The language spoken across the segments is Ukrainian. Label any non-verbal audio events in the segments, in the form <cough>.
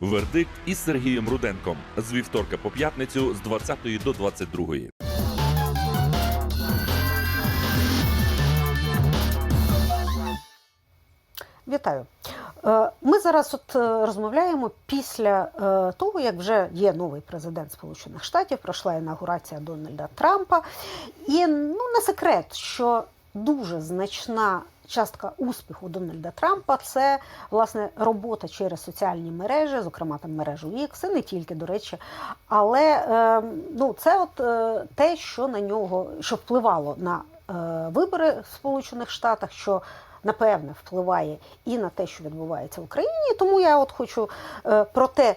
Вердикт із Сергієм Руденком з вівторка по п'ятницю з 20 до 22. Вітаю. Е, Ми зараз от е, розмовляємо після е, того, як вже є новий президент Сполучених Штатів, пройшла інаугурація Дональда Трампа. І ну не секрет, що дуже значна частка успіху Дональда Трампа це власне робота через соціальні мережі, зокрема там мережу X, і не тільки до речі. Але е, ну це от е, те, що на нього що впливало на е, вибори в Сполучених Штатах. що Напевне, впливає і на те, що відбувається в Україні. Тому я от хочу про те,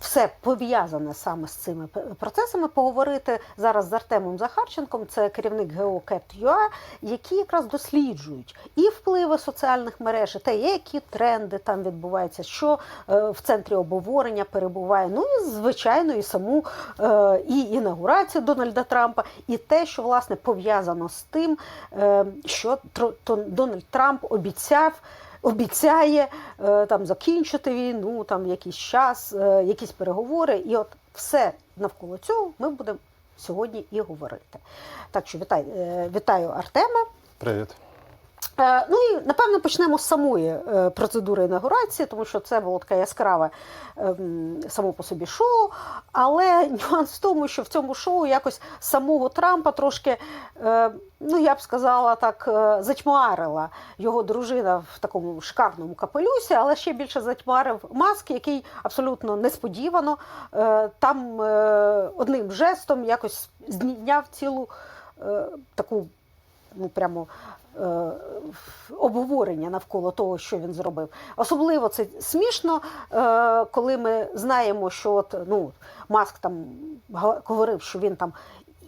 все пов'язане саме з цими процесами поговорити зараз з Артемом Захарченком, це керівник GeoCat.ua, які якраз досліджують і впливи соціальних мереж, і те, які тренди там відбуваються, що е, в центрі обговорення перебуває. Ну і звичайно, і саму е, і інаугурацію Дональда Трампа, і те, що власне пов'язано з тим, е, що Дональд Трамп обіцяв. Обіцяє е, там закінчити війну, там якийсь час, е, якісь переговори, і от все навколо цього ми будемо сьогодні і говорити. Так що вітай, е, вітаю Артема. Привіт. Е, Ну і напевно почнемо з самої е, процедури інаугурації, тому що це було таке яскраве ем, само по собі шоу. Але нюанс в тому, що в цьому шоу якось самого Трампа трошки, е, ну я б сказала так, затьмарила його дружина в такому шикарному капелюсі, але ще більше затьмарив маск, який абсолютно несподівано там одним жестом якось зняв цілу таку ну прямо е, обговорення навколо того, що він зробив. Особливо це смішно, е, коли ми знаємо, що от, ну, Маск там говорив, що він там.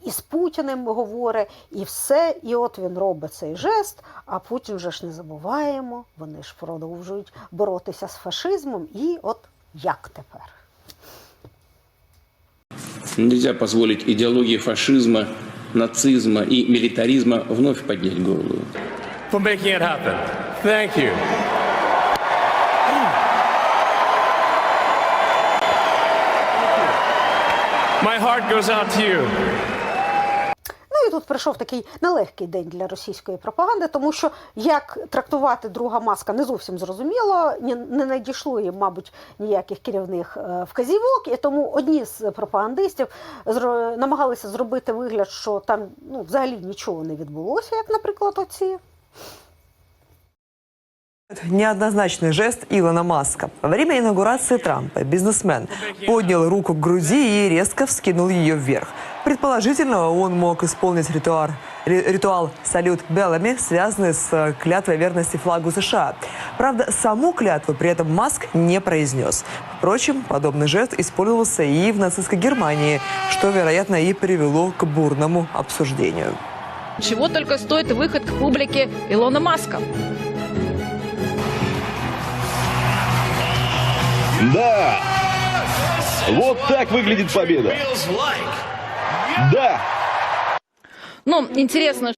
І з Путіним говорить, і все, і от він робить цей жест. А Путін вже ж не забуваємо, вони ж продовжують боротися з фашизмом. І от як тепер? Нельзя позволить идеологии фашизма, нацизма и милитаризма вновь поднять голову. Ну тут прийшов такий нелегкий день для російської пропаганди, тому що як трактувати друга маска не зовсім зрозуміло, не надійшло їм, мабуть, ніяких керівних е, вказівок, і тому одні з пропагандистів намагалися зробити вигляд, що там ну, взагалі нічого не відбулося, як, наприклад, оці. Неоднозначный жест Илона Маска. Во время инаугурации Трампа бизнесмен поднял руку к груди и резко вскинул ее вверх. Предположительно, он мог исполнить ритуал, ри- ритуал «Салют Беллами», связанный с э, клятвой верности флагу США. Правда, саму клятву при этом Маск не произнес. Впрочем, подобный жест использовался и в нацистской Германии, что, вероятно, и привело к бурному обсуждению. Чего только стоит выход к публике Илона Маска. Да! Вот так выглядит победа. Да! Ну, интересно,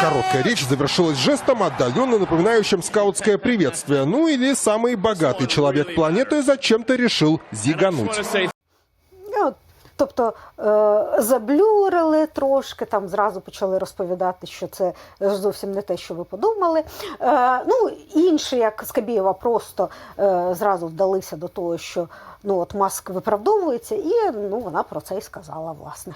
Короткая речь завершилась жестом, отдаленно напоминающим скаутское приветствие. Ну или самый богатый человек планеты зачем-то решил зигануть. Тобто е, заблюрили трошки, там зразу почали розповідати, що це зовсім не те, що ви подумали. Е, ну, інші, як Скабєєва, просто е, зразу вдалися до того, що ну, от Маск виправдовується, і ну, вона про це і сказала, власне.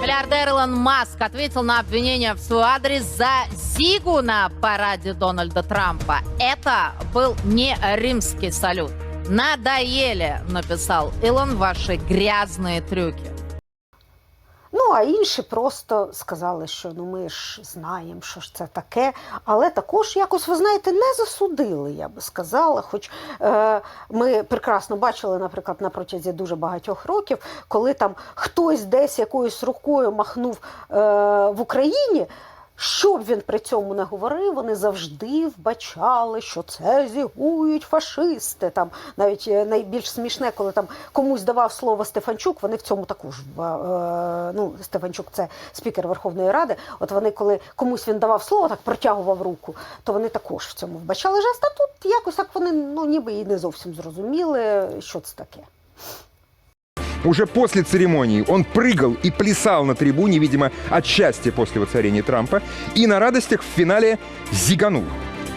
Миллиардер Илон Маск ответил на обвинения в свой адрес за зигу на параде Дональда Трампа. Это был не римский салют. Надоели, написал Илон, ваши грязные трюки. Ну, а інші просто сказали, що ну ми ж знаємо, що ж це таке, але також якось, ви знаєте, не засудили, я би сказала. Хоч е, ми прекрасно бачили, наприклад, на протязі дуже багатьох років, коли там хтось десь якоюсь рукою махнув е, в Україні. Що б він при цьому не говорив, вони завжди вбачали, що це зігують фашисти. Там навіть е, найбільш смішне, коли там комусь давав слово Стефанчук, вони в цьому також е, ну Стефанчук це спікер Верховної Ради. От вони, коли комусь він давав слово, так протягував руку, то вони також в цьому вбачали жест. А тут якось так вони ну ніби і не зовсім зрозуміли, що це таке. Уже после церемонии он прыгал и плясал на трибуне, видимо, от счастья после воцарения Трампа, и на радостях в финале зиганул.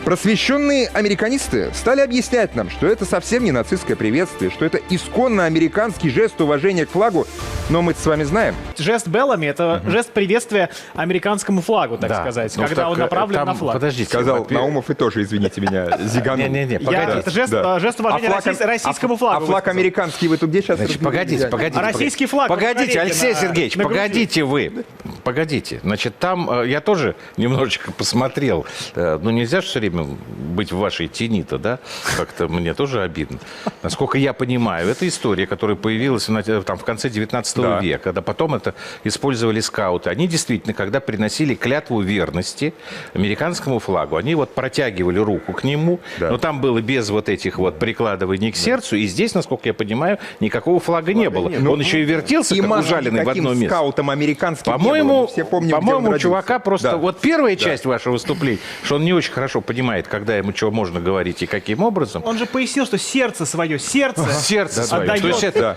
Просвещенные американисты стали объяснять нам, что это совсем не нацистское приветствие, что это исконно американский жест уважения к флагу, но мы с вами знаем. Жест Беллами – это жест приветствия американскому флагу, так Да. сказать, Ну, когда так, он э, направлен там, на флаг. Подождите. Сказал во-первых- Наумов и тоже, извините меня, зиганул. Не-не-не, погодите. это жест, да. э, жест уважения флаг- российс- российскому а, флагу. А флаг американский вы тут где сейчас? Значит, погодите, погодите. А российский флаг вот Погодите, Алексей Сергеевич, погодите вы. Погодите. Значит, там э, я тоже немножечко посмотрел. Э, Ну, нельзя же все время быть в вашей тени-то, да? Как-то мне тоже обидно. Насколько я понимаю, это история, которая появилась на- там, в конце 19 Да. века, да потом это использовали скауты. Они действительно, когда приносили клятву верности американскому флагу, они вот протягивали руку к нему, Да. но там было без вот этих вот прикладываний к сердцу, и здесь, насколько я понимаю, никакого флага, не было. Ну, Он еще и вертелся, И как ужаленный в одно место. скаутом американским не было. По-моему, Мы все помним, где он по-моему, у родился. чувака просто Да. вот первая часть вашего выступления, что он не очень хорошо понимает, когда ему чего можно говорить и каким образом. Он же пояснил, что сердце свое, сердце <laughs> Сердце свое. отдает. То есть это Да.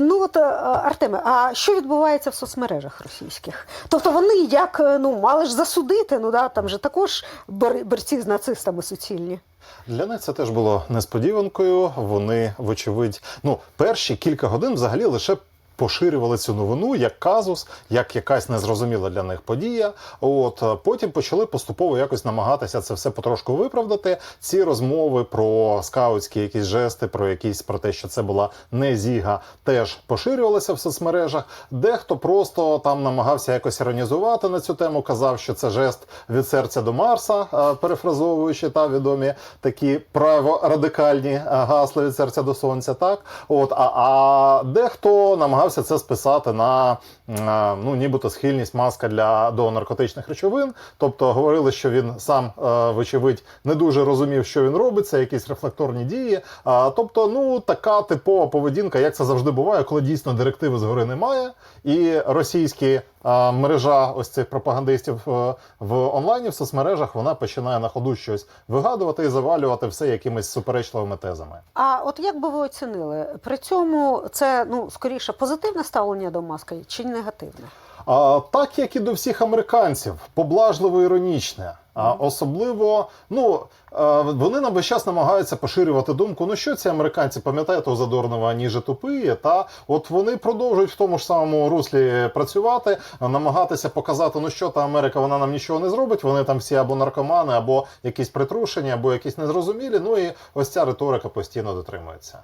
Ну от е, Артеме, а що відбувається в соцмережах російських? Тобто вони як е, ну мали ж засудити, ну да там же також бор- борці з нацистами суцільні. Для них це теж було несподіванкою. Вони, вочевидь, ну перші кілька годин взагалі лише. Поширювали цю новину як казус, як якась незрозуміла для них подія. От е, потім почали поступово якось намагатися це все потрошку виправдати. Ці розмови про скаутські якісь жести, про якісь про те, що це була не зіга, теж поширювалися в соцмережах. Дехто просто там намагався якось іронізувати на цю тему, казав, що це жест від серця до Марса, е, перефразовуючи та відомі такі праворадикальні е, гасла від серця до сонця. Так, от а, а дехто намагався це списати на ну, нібито схильність маска для до наркотичних речовин. Тобто говорили, що він сам, е, вочевидь, не дуже розумів, що він робить, це якісь рефлекторні дії. Тобто, ну така типова поведінка, як це завжди буває, коли дійсно директиви згори немає, і російські мережа ось цих пропагандистів е, в онлайні в соцмережах вона починає на ходу щось вигадувати і завалювати все якимись суперечливими тезами. А от як би ви оцінили при цьому це ну скоріше позитивне ставлення до маска чи негативне? А, так як і до всіх американців, поблажливо іронічне. А особливо, ну е, вони нам весь час намагаються поширювати думку. Ну що ці американці пам'ятаєте у Задорнова ніже тупиє? Та от вони продовжують в тому ж самому руслі працювати, намагатися показати, ну що та Америка вона нам нічого не зробить. Вони там всі або наркомани, або якісь притрушені, або якісь незрозумілі. Ну і ось ця риторика постійно дотримується.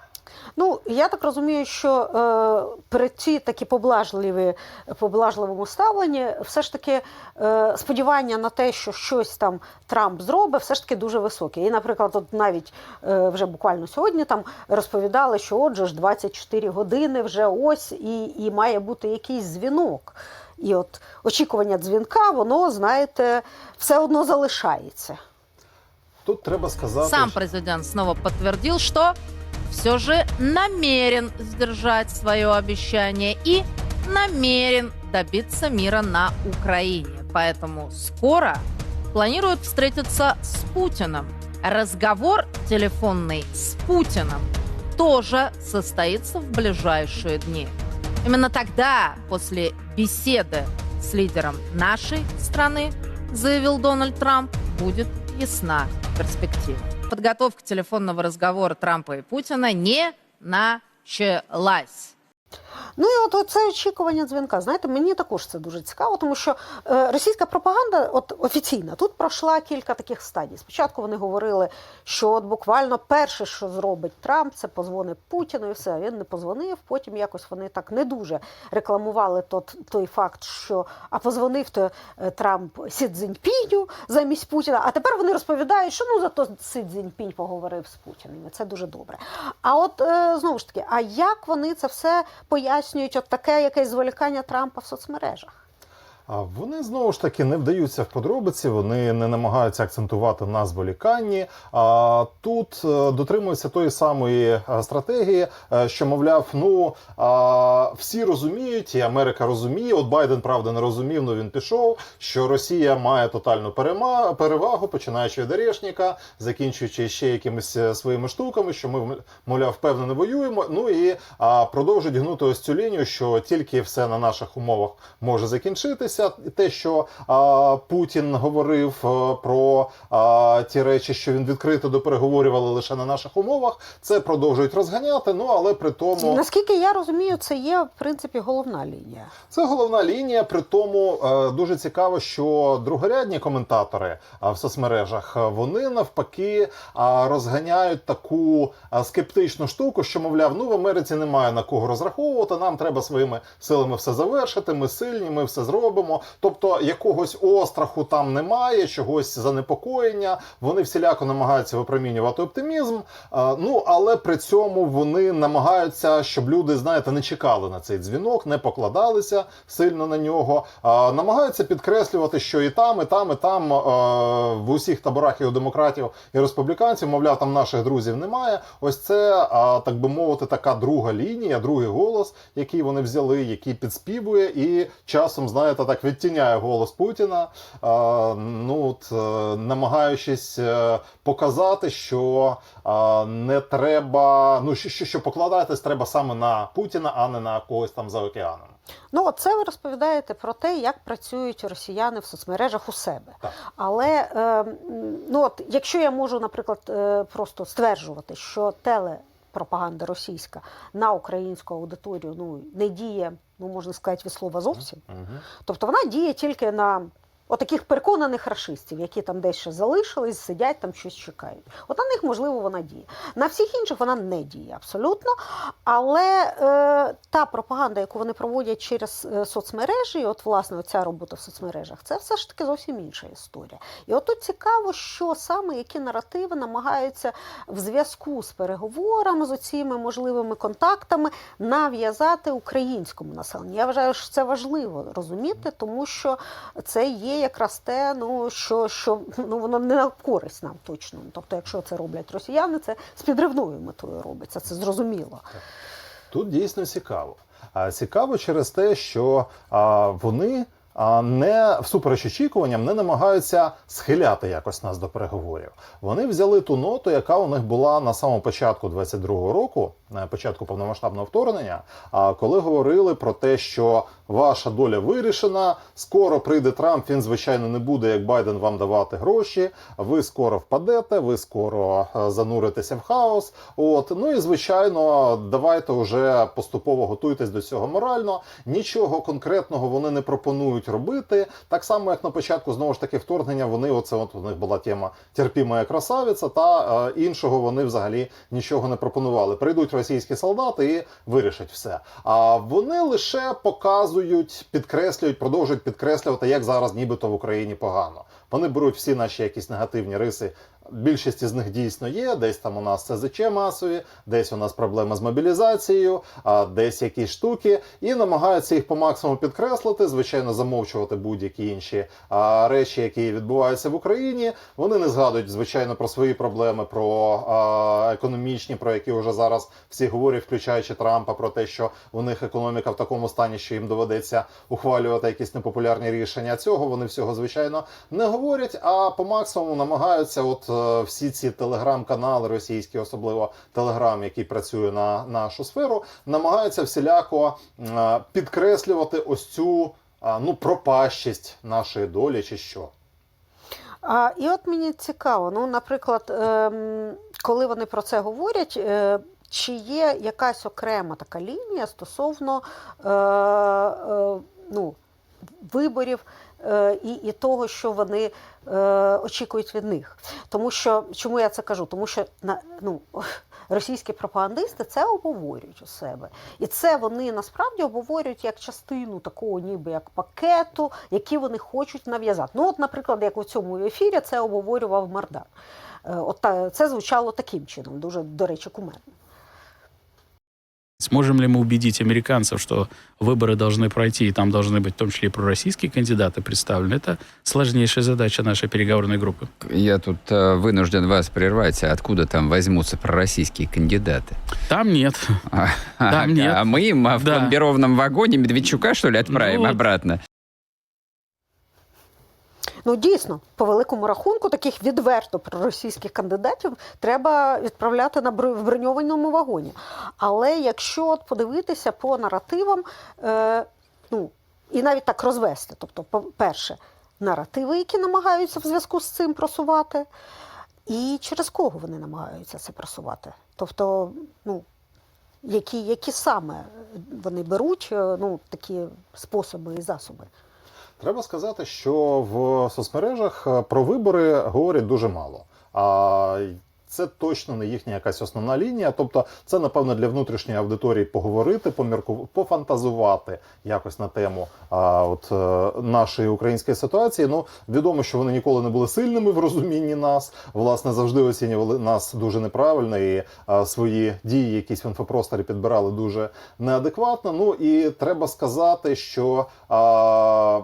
Ну я так розумію, що е, при цій такі поблажливі поблажливому ставленні, все ж таки е, сподівання на те, що щось там Трамп зробить, все ж таки дуже високе. І, наприклад, от навіть е, вже буквально сьогодні там розповідали, що отже ж 24 години вже ось і, і має бути якийсь дзвінок. І от очікування дзвінка, воно, знаєте, все одно залишається. Тут треба сказати, Сам президент снова подтвердил, что все же намерен сдержать свое обещание и намерен добиться мира на Украине. Поэтому скоро планирует встретиться с Путиным. Разговор телефонный с Путиным тоже состоится в ближайшие дни. Именно тогда, после беседы с лидером нашей страны, заявил Дональд Трамп, будет ясна перспектива. Подготовка телефонного разговора Трампа и Путина не началась. Ну і от це очікування дзвінка. Знаєте, мені також це дуже цікаво, тому що е, російська пропаганда, от офіційна, тут пройшла кілька таких стадій. Спочатку вони говорили, що от буквально перше, що зробить Трамп, це позвонить Путіну, і все. Він не позвонив. Потім якось вони так не дуже рекламували тот, той факт, що а позвонив то е, Трамп Сі Цзіньпіню замість Путіна. А тепер вони розповідають, що ну зато Сі Цзіньпінь поговорив з Путіним. Це дуже добре. А от е, знову ж таки, а як вони це все пояснюють? От таке якесь зволікання Трампа в соцмережах? Вони знову ж таки не вдаються в подробиці, вони не намагаються акцентувати на зволіканні. А тут е, дотримуються тої самої е, стратегії, е, що мовляв, ну всі розуміють, і Америка розуміє. От Байден правда не розумів, але він пішов. Що Росія має тотальну перевагу, починаючи від Орешника, закінчуючи ще якимись своїми штуками, що ми мовляв впевнено воюємо. Ну і продовжують гнути ось цю лінію, що тільки все на наших умовах може закінчитися. І Те, що а, Путін говорив е, про а, ті речі, що він відкрито до переговорів, лише на наших умовах, це продовжують розганяти. Ну але при тому Наскільки я розумію, це є в принципі головна лінія. це головна лінія. При тому е, дуже цікаво, що другорядні коментатори е, в соцмережах вони навпаки е, розганяють таку е, скептичну штуку, що мовляв, ну в Америці немає на кого розраховувати. Нам треба своїми силами все завершити. Ми сильні, ми все зробимо. Тобто якогось остраху там немає, чогось занепокоєння. Вони всіляко намагаються випромінювати оптимізм. Е, Ну але при цьому вони намагаються, щоб люди, знаєте, не чекали на цей дзвінок, не покладалися сильно на нього. А, намагаються підкреслювати, що і там, і там, і там е, в усіх таборах і у демократів і республіканців, мовляв, там наших друзів немає. Ось це, так би мовити, така друга лінія, другий голос, який вони взяли, який підспівує, і часом, знаєте, так відтіняє голос Путіна. Ну от, е, намагаючись е, показати, що не треба, ну що, що, покладатись треба саме на Путіна, а не на когось там за океаном. Ну, це ви розповідаєте про те, як працюють росіяни в соцмережах у себе. Так. Але е, ну, от, якщо я можу, наприклад, е, просто стверджувати, що телепропаганда російська на українську аудиторію ну, не діє, ну можна сказати, від слова зовсім. Тобто вона діє тільки на отаких переконаних рашистів, які там десь залишились, сидять там щось чекають. От на них, можливо, вона діє. На всіх інших вона не діє абсолютно. Але е, та пропаганда, яку вони проводять через е, соцмережі, і от власне ця робота в соцмережах, це все ж таки зовсім інша історія. І от тут цікаво, що саме які наративи намагаються в зв'язку з переговорами з оціми можливими контактами нав'язати українському населенню. Я вважаю, що це важливо розуміти, тому що це є якраз те, ну що, що ну воно не на користь нам точно. Тобто, якщо це роблять росіяни, це з підривною метою робиться. Це зрозуміло. Тут дійсно цікаво. А цікаво через те, що вони не всупереч очікуванням не намагаються схиляти якось нас до переговорів. Вони взяли ту ноту, яка у них була на самому початку 22-го року, початку повномасштабного вторгнення. Коли говорили про те, що ваша доля вирішена, скоро прийде Трамп. Він звичайно не буде, як Байден вам давати гроші. Ви скоро впадете, ви скоро е, зануритеся в хаос. От ну і звичайно, давайте вже поступово готуйтесь до цього морально. Нічого конкретного вони не пропонують робити. Так само, як на початку знову ж таки вторгнення, вони оце от у них була тема терпімая красавиця, та е, іншого вони взагалі нічого не пропонували. Прийдуть російські солдати і вирішать все. А вони лише показують, підкреслюють, продовжують підкреслювати, як зараз нібито в Україні погано. Вони беруть всі наші якісь негативні риси. Більшість з них дійсно є. Десь там у нас СЗЧ масові, десь у нас проблема з мобілізацією, а десь якісь штуки, і намагаються їх по максимуму підкреслити. Звичайно, замовчувати будь-які інші а, речі, які відбуваються в Україні. Вони не згадують звичайно про свої проблеми, про а, економічні, про які вже зараз всі говорять, включаючи Трампа, про те, що у них економіка в такому стані, що їм доведеться ухвалювати якісь непопулярні рішення. Цього вони всього звичайно не говорять. А по максимуму намагаються, от всі ці телеграм-канали російські, особливо телеграм, який працює на нашу сферу, намагаються всіляко е, підкреслювати ось цю а, ну пропащість нашої долі, чи що. А, і от мені цікаво, ну, наприклад, ем, коли вони про це говорять, е, чи є якась окрема така лінія стосовно е, е, ну, виборів е, і, і того, що вони е, очікують від них. Тому що чому я це кажу? Тому що на ну. <laughs> Російські пропагандисти це обговорюють у себе, і це вони насправді обговорюють як частину такого, ніби як пакету, який вони хочуть нав'язати. Ну, от, наприклад, як у цьому ефірі це обговорював Мардан. Е, От це звучало таким чином, дуже до речі, кумедно. Сможем ли мы убедить американцев, что выборы должны пройти, и там должны быть в том числе и пророссийские кандидаты представлены, это сложнейшая задача нашей переговорной группы. Я тут э, вынужден вас прервать. А Откуда там возьмутся пророссийские кандидаты? Там нет. А, Там нет. а мы им а, в Да. пломбированном вагоне Медведчука, что ли, отправим Ну, обратно? Ну дійсно, по великому рахунку, таких відверто проросійських кандидатів треба відправляти на бро- броньованому вагоні. Але якщо от подивитися по наративам, е, ну і навіть так розвести, тобто, по-перше, наративи, які намагаються в зв'язку з цим просувати, і через кого вони намагаються це просувати. Тобто, ну. Які, які саме вони беруть е, ну, такі способи і засоби? Треба сказати, що в соцмережах е, про вибори говорять дуже мало. А це точно не їхня якась основна лінія. Тобто, це напевно для внутрішньої аудиторії поговорити, помірку, пофантазувати якось на тему а, от, е, нашої української ситуації. Ну відомо, що вони ніколи не були сильними в розумінні нас. Власне, завжди оцінювали нас дуже неправильно і а, свої дії, якісь в інфопросторі підбирали дуже неадекватно. Ну і треба сказати, що а,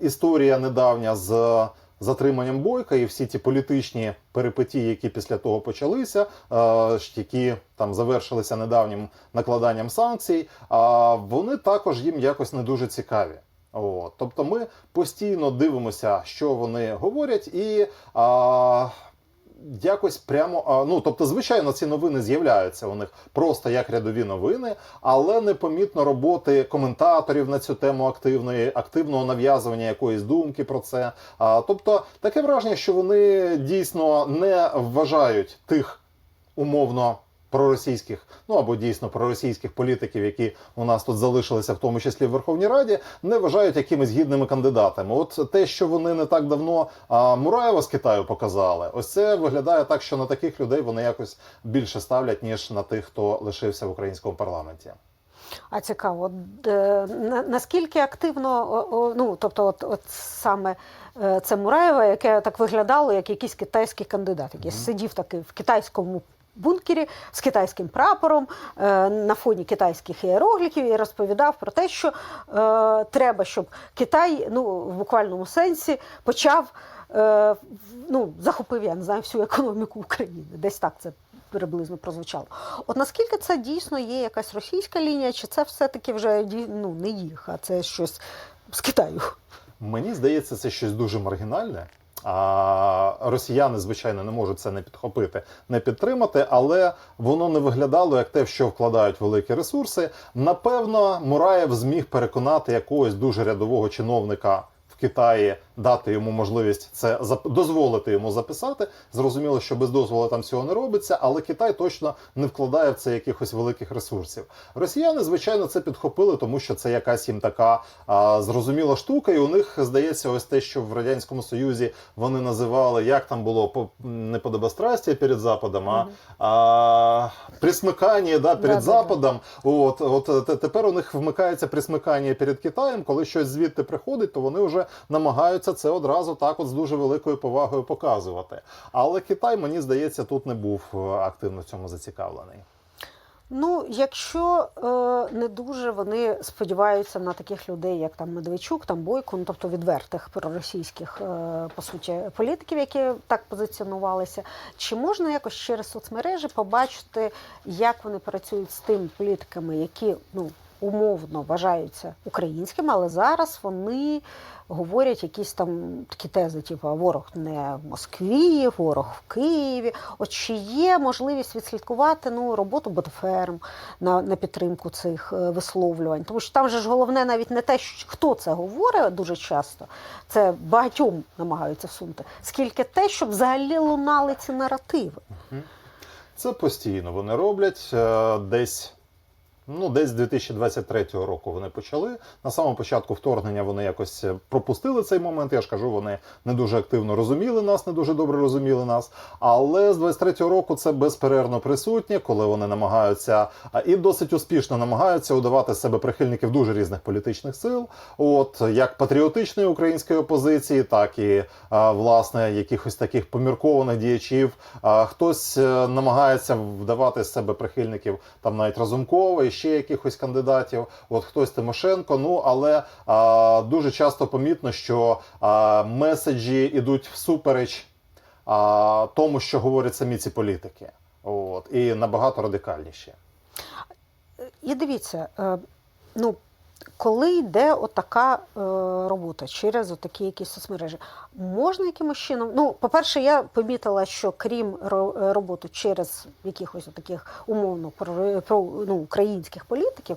історія недавня з затриманням бойка і всі ті політичні перипетії, які після того почалися, е, які там завершилися недавнім накладанням санкцій, а вони також їм якось не дуже цікаві. От. Тобто ми постійно дивимося, що вони говорять, і а, якось прямо. Ну, тобто, звичайно, ці новини з'являються у них просто як рядові новини, але непомітно роботи коментаторів на цю тему активної, активного нав'язування якоїсь думки про це. А, тобто, таке враження, що вони дійсно не вважають тих умовно проросійських, ну або дійсно проросійських політиків, які у нас тут залишилися, в тому числі в Верховній Раді, не вважають якимись гідними кандидатами. От те, що вони не так давно а, Мураєва з Китаю показали, ось це виглядає так, що на таких людей вони якось більше ставлять ніж на тих, хто лишився в українському парламенті. А цікаво, е, на- наскільки активно, о, о, ну тобто, от, от саме е, це Мураєва, яке так виглядало, як якийсь китайський кандидат, який сидів таки в китайському бункері з китайським прапором е, на фоні китайських іерогліфів і розповідав про те, що е, треба, щоб Китай, ну в буквальному сенсі, почав е, ну, захопив, я не знаю, всю економіку України. Десь так це приблизно прозвучало. От наскільки це дійсно є якась російська лінія, чи це все-таки вже ну, не їх, а це щось з Китаю? Мені здається, це щось дуже маргінальне. А росіяни, звичайно, не можуть це не підхопити, не підтримати, але воно не виглядало як те, що вкладають великі ресурси. Напевно, Мураєв зміг переконати якогось дуже рядового чиновника в Китаї дати йому можливість це дозволити йому записати. Зрозуміло, що без дозволу там всього не робиться, але Китай точно не вкладає в це якихось великих ресурсів. Росіяни, звичайно, це підхопили, тому що це якась їм така а, зрозуміла штука, і у них здається, ось те, що в радянському союзі вони називали як там було по не подобострастя перед западом, а, а присмикання да, перед Да-да-да. западом. От, от тепер у них вмикається присмикання перед Китаєм. Коли щось звідти приходить, то вони вже намагаються це одразу так, от з дуже великою повагою показувати. Але Китай, мені здається, тут не був е, активно в цьому зацікавлений. Ну, якщо е, не дуже вони сподіваються на таких людей, як там Медведчук, там Бойко, ну тобто відвертих проросійських е, по суті політиків, які так позиціонувалися, чи можна якось через соцмережі побачити, як вони працюють з тими політиками, які ну умовно вважаються українськими, але зараз вони говорять якісь там такі тези, типу ворог не в Москві, ворог в Києві. От чи є можливість відслідкувати ну, роботу ботферм на, на підтримку цих е, висловлювань? Тому що там же ж головне навіть не те, хто це говорить дуже часто, це багатьом намагаються всунути, скільки те, щоб взагалі лунали ці наративи. Це постійно вони роблять е, десь. Ну, десь з 2023 року вони почали. На самому початку вторгнення вони якось е, пропустили цей момент. Я ж кажу, вони не дуже активно розуміли нас, не дуже добре розуміли нас. Але з 23 року це безперервно присутнє, коли вони намагаються і досить успішно намагаються удавати себе прихильників дуже різних політичних сил. От як патріотичної української опозиції, так і власне якихось таких поміркованих діячів. Хтось е, намагається вдавати себе прихильників там навіть Разумкова ще якихось кандидатів. От хтось Тимошенко. Ну але а, дуже часто помітно, що а, меседжі йдуть всупереч а, тому, що говорять самі ці політики. От і набагато радикальніші. І дивіться, е, ну, коли йде отака е, робота через отакі якісь соцмережі, можна якимось чином. Ну, по-перше, я помітила, що крім е, роботи через якихось таких умовно про, ну, українських політиків,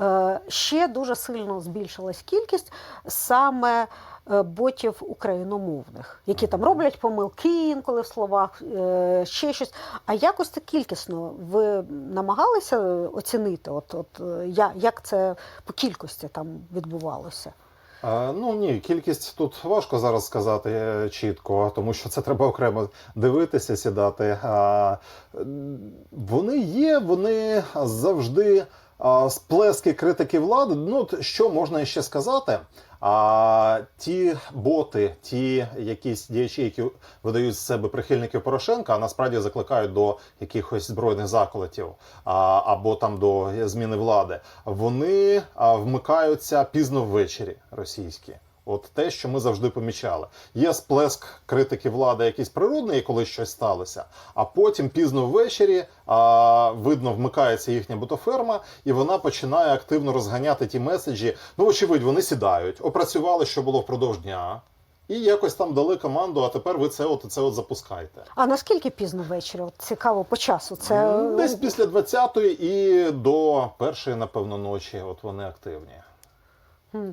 е, ще дуже сильно збільшилась кількість саме ботів україномовних, які там роблять помилки інколи в словах, е, ще щось. А якось це кількісно ви намагалися оцінити, от, от е, як це по кількості там відбувалося? Ну ні, кількість тут важко зараз сказати е, чітко, тому що це треба окремо дивитися, сідати. Вони є, вони завжди сплески критики влади. Ну, що можна ще сказати? А ті боти, ті якісь діячі, які видають з себе прихильників Порошенка, а насправді закликають до якихось збройних заколотів а, або там до зміни влади, вони вмикаються пізно ввечері російські. От те, що ми завжди помічали. Є сплеск критики влади, якийсь природний, коли щось сталося, а потім пізно ввечері а, видно, вмикається їхня ботоферма, і вона починає активно розганяти ті меседжі. Ну, очевидь, вони сідають, опрацювали, що було впродовж дня, і якось там дали команду, а тепер ви це от, це от запускайте. А наскільки пізно ввечері? От цікаво по часу. Це Десь після 20-ї і до першої, напевно, ночі от вони активні.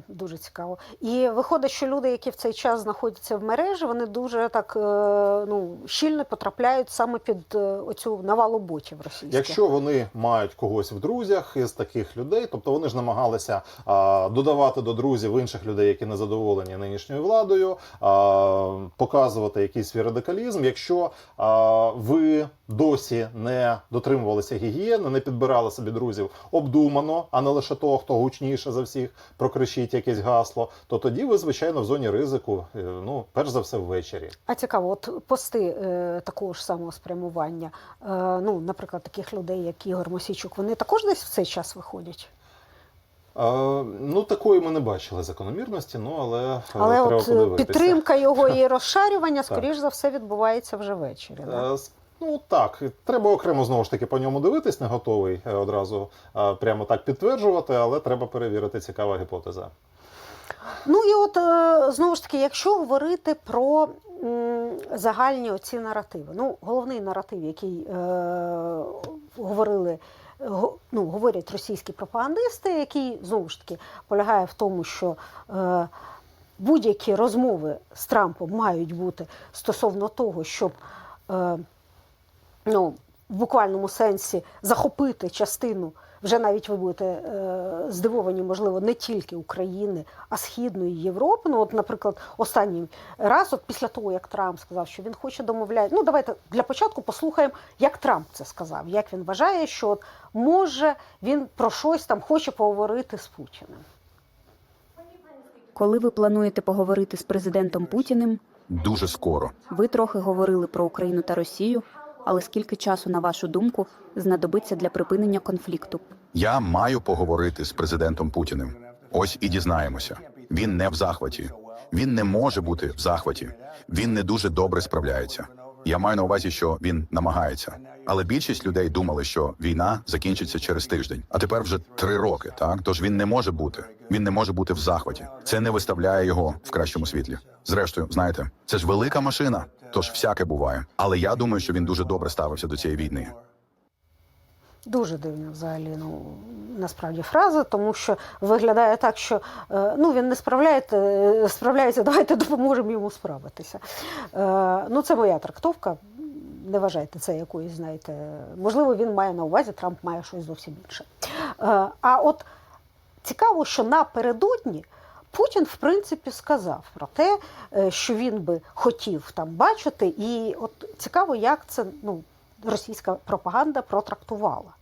Дуже цікаво. І виходить, що люди, які в цей час знаходяться в мережі, вони дуже так е, ну, щільно потрапляють саме під е, оцю навалу ботів російських. Якщо вони мають когось в друзях із таких людей, тобто вони ж намагалися а, додавати до друзів інших людей, які не задоволені нинішньою владою, а, показувати якийсь свій радикалізм. Якщо а, ви досі не дотримувалися гігієни, не підбирали собі друзів обдумано, а не лише того, хто гучніше за всіх прокричить якесь гасло, то тоді ви, звичайно, в зоні ризику. е, Ну, перш за все, ввечері. А цікаво, от пости е, такого ж самого спрямування, е, ну, наприклад, таких людей, як Ігор Мосійчук, вони також десь в цей час виходять. Е, ну, такої ми не бачили закономірності, ну але, е, Але треба от подивитися. підтримка його і розшарювання, скоріш за все, відбувається вже ввечері. Да? Ну так, треба окремо знову ж таки по ньому дивитись, не готовий е, одразу прямо так підтверджувати, але треба перевірити цікава гіпотеза. Ну і от е, знову ж таки, якщо говорити про загальні оці наративи, ну головний наратив, який е, говорили. го- Ну, говорять російські пропагандисти, який знову ж таки полягає в тому, що е, будь-які розмови з Трампом мають бути стосовно того, щоб е, ну, в буквальному сенсі захопити частину, вже навіть ви будете е, здивовані, можливо, не тільки України, а Східної Європи. Ну, от, наприклад, останній раз, от після того, як Трамп сказав, що він хоче домовляти. Ну, давайте для початку послухаємо, як Трамп це сказав, як він вважає, що от, може він про щось там хоче поговорити з Путіним. Коли ви плануєте поговорити з президентом Путіним, Дуже скоро. ви трохи говорили про Україну та Росію, але скільки часу, на вашу думку, знадобиться для припинення конфлікту? Я маю поговорити з президентом Путіним. Ось і дізнаємося. Він не в захваті. Він не може бути в захваті. Він не дуже добре справляється. Я маю на увазі, що він намагається. Але більшість людей думали, що війна закінчиться через тиждень, а тепер вже три роки. Так тож він не може бути. Він не може бути в захваті. Це не виставляє його в кращому світлі. Зрештою, знаєте, це ж велика машина, тож всяке буває. Але я думаю, що він дуже добре ставився до цієї війни. Дуже дивна взагалі, ну насправді фраза, тому що виглядає так, що е, ну він не справляється, е, справляється, давайте допоможемо йому справитися. Е, ну, це моя трактовка. Не вважайте це якоюсь, знаєте, можливо, він має на увазі, Трамп має щось зовсім інше. А от цікаво, що напередодні Путін, в принципі, сказав про те, що він би хотів там бачити, і от цікаво, як це ну, російська пропаганда протрактувала.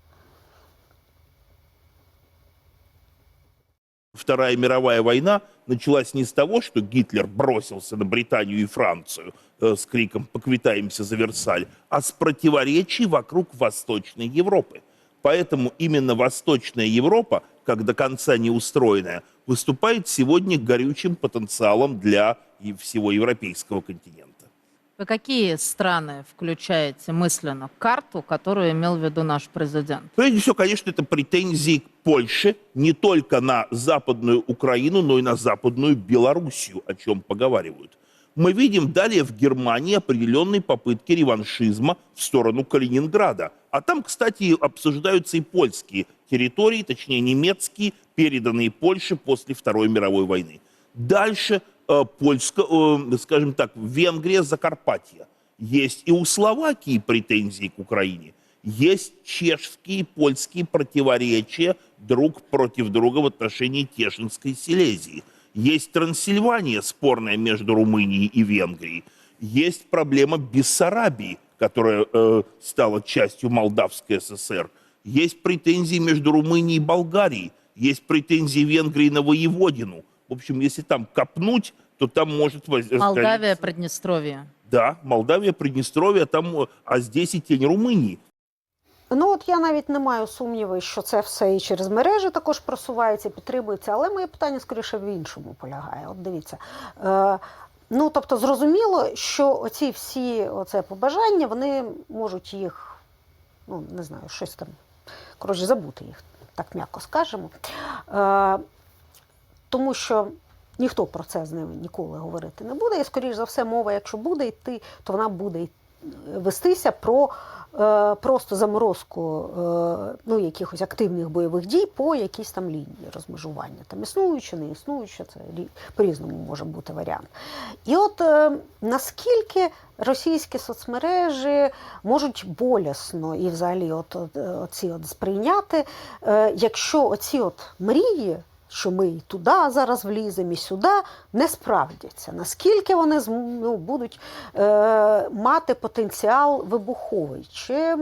Вторая мировая война началась не с того, что Гитлер бросился на Британию и Францию э, с криком «поквитаемся за Версаль», а с противоречий вокруг Восточной Европы. Поэтому именно Восточная Европа, как до конца не устроенная, выступает сегодня горючим потенциалом для всего европейского континента. Вы какие страны включаете мысленно карту, которую имел в виду наш президент? Прежде всего, конечно, это претензии к Польше не только на Западную Украину, но и на Западную Белоруссию, о чем поговаривают. Мы видим далее в Германии определенные попытки реваншизма в сторону Калининграда. А там, кстати, обсуждаются и польские территории, точнее немецкие, переданные Польше после Второй мировой войны. Дальше э, Польска, э, скажем так, Венгрия, Закарпатье. Есть и у Словакии претензии к Украине. Есть чешские и польские противоречия друг против друга в отношении Тешинской Силезии. Есть Трансильвания, спорная между Румынией и Венгрией. Есть проблема Бессарабии, которая э, стала частью Молдавской ССР. Есть претензии между Румынией и Болгарией. Есть претензии Венгрии на воеводину. В общем, если там копнуть, то там может возникнуть... Молдавия, Приднестровье. Да, Молдавия, Приднестровье, там, а здесь и тень Румынии. Ну от я навіть не маю сумніви, що це все і через мережі також просувається, підтримується. Але моє питання скоріше в іншому полягає. От дивіться. Е, ну тобто, зрозуміло, що оці всі оце побажання, вони можуть їх, ну не знаю, щось там коротше, забути їх, так м'яко скажемо. Е, тому що ніхто про це з ними ніколи говорити не буде. І, скоріш за все, мова, якщо буде йти, то вона буде вестися про е, просто заморозку е, ну, якихось активних бойових дій по якійсь там лінії розмежування. Там існуюче, не існуюче, це по-різному може бути варіант. І от е, наскільки російські соцмережі можуть болісно і взагалі от, е, оці от сприйняти, е, якщо оці от мрії, що ми і туди зараз вліземо, і сюди, не справдяться. Наскільки вони ну, будуть е, мати потенціал вибуховий? Чи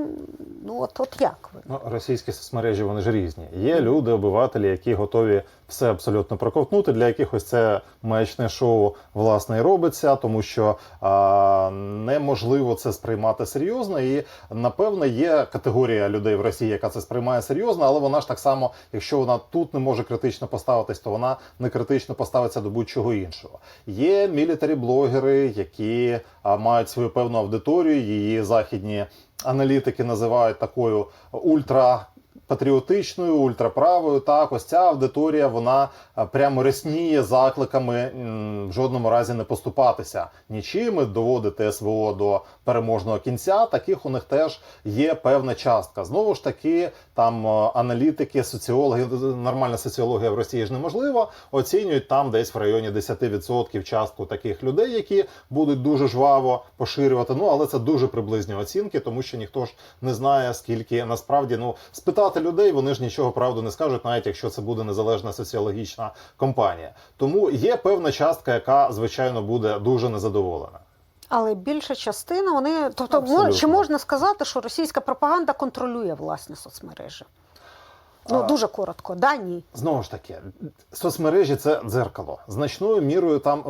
ну от, от як ви? Ну, російські соцмережі вони ж різні. Є люди, обивателі, які готові все абсолютно проковтнути. Для якихось це маячне шоу власне і робиться, тому що а, неможливо це сприймати серйозно. І напевно є категорія людей в Росії, яка це сприймає серйозно, але вона ж так само, якщо вона тут не може критично поставитись, то вона не критично поставиться до будь-чого іншого. Є мілітарі-блогери, які а, мають свою певну аудиторію, її західні аналітики називають такою ультра. Патріотичною, ультраправою, так, ось ця аудиторія вона прямо рясніє закликами в жодному разі не поступатися нічим, доводити СВО до переможного кінця. Таких у них теж є певна частка. Знову ж таки, там е, аналітики, соціологи, нормальна соціологія в Росії ж неможлива, оцінюють там десь в районі 10% частку таких людей, які будуть дуже жваво поширювати. Ну але це дуже приблизні оцінки, тому що ніхто ж не знає, скільки насправді ну спитати людей, вони ж нічого правду не скажуть, навіть якщо це буде незалежна соціологічна компанія. Тому є певна частка, яка звичайно буде дуже незадоволена. Але більша частина вони. Тобто, Абсолютно. чи можна сказати, що російська пропаганда контролює власні соцмережі? Ну, дуже коротко, да, ні. Знову ж таки, соцмережі це дзеркало. Значною мірою там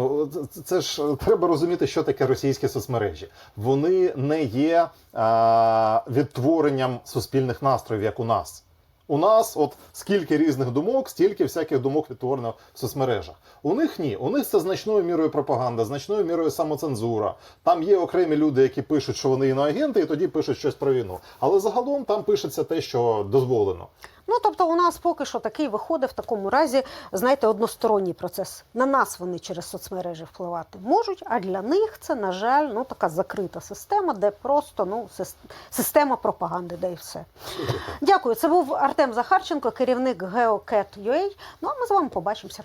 це- ж треба розуміти, що таке російські соцмережі. Вони не є а, відтворенням суспільних настроїв, як у нас. У нас, от скільки різних думок, стільки всяких думок відтворено в соцмережах. У них ні. У них це значною мірою пропаганда, значною мірою самоцензура. Там є окремі люди, які пишуть, що вони іноагенти, і тоді пишуть щось про війну. Але загалом там пишеться те, що дозволено. Ну тобто, у нас поки що такий виходить в такому разі, знаєте, односторонній процес. На нас вони через соцмережі впливати можуть, а для них це, на жаль, ну така закрита система, де просто ну сис- система пропаганди, де і все. Дякую. Це був Артем Захарченко, керівник GeoCat.ua. Ну а ми з вами побачимося.